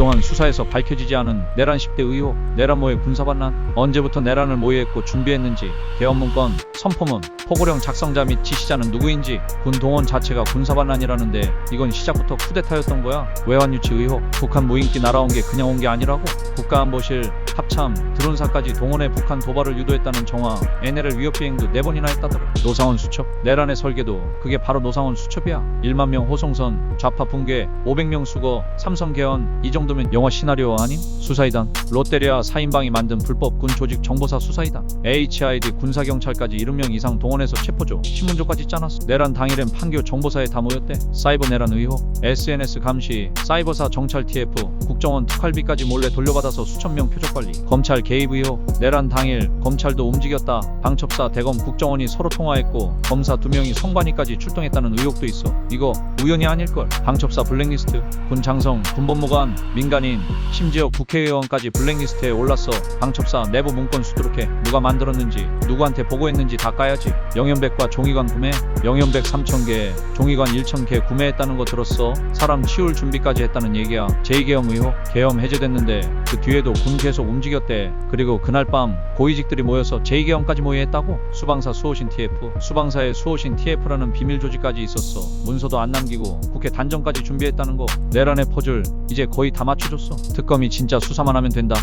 그동안 수사에서 밝혀지지 않은 내란 10대 의혹, 내란모의 군사반란, 언제부터 내란을 모의했고 준비했는지, 개헌문건, 선포문, 포고령 작성자 및 지시자는 누구인지, 군 동원 자체가 군사반란이라는데 이건 시작부터 쿠데타였던 거야. 외환 유치 의혹, 북한 무인기 날아온 게 그냥 온 게 아니라고. 국가안보실, 합참, 드론사까지 동원해 북한 도발을 유도했다는 정화, NLL 위협 비행도 네 번이나 했다더라. 노상원 수첩, 내란의 설계도 그게 바로 노상원 수첩이야. 1만 명 호송선, 좌파 붕괴, 500명 수거, 삼성 개헌 이 정도면 영화 시나리오 아님? 수사이단, 롯데리아 사인방이 만든 불법 군 조직 정보사 수사이단, HID 군사경찰까지 70명 이상 동원해서 체포조, 신문조까지 짜놨어. 내란 당일엔 판교 정보사에 다 모였대. 사이버 내란 의혹, SNS 감시, 사이버사 정찰 TF, 국정원 특활비까지 몰래 돌려받아서 수천 명 표적 관리, 검찰 개입 의혹, 내란 당일 검찰도 움직였다. 방첩사 대검 국정원이 서로 통화했고 검사 두 명이 성관위까지 출동했다는 의혹도 있어. 이거 우연이 아닐걸. 방첩사 블랙리스트, 군 장성, 군법무관, 민간인, 심지어 국회의원까지 블랙리스트에 올랐어. 방첩사 내부 문건 수두룩해. 누가 만들었는지, 누구한테 보고했는지 다 까야지. 영연백과 종이관 구매, 영연백 3,000개, 종이관 1,000개 구매했다는 거 들었어. 사람 치울 준비까지 했다는 얘기야. 제2계엄 의혹, 계엄 해제됐는데 그 뒤에도 군 계속 움직였대. 그리고 그날 밤 고위직들이 모여서 제2계엄까지 모의했다고. 수방사 수호신 TF, 수방사의 수호신 TF라는 비밀 조직까지 있었어. 문서도 안 남기고 국회 단정까지 준비했다는 거. 내란의 퍼즐 이제 거의 다 맞춰줬어. 특검이 진짜 수사만 하면 된다.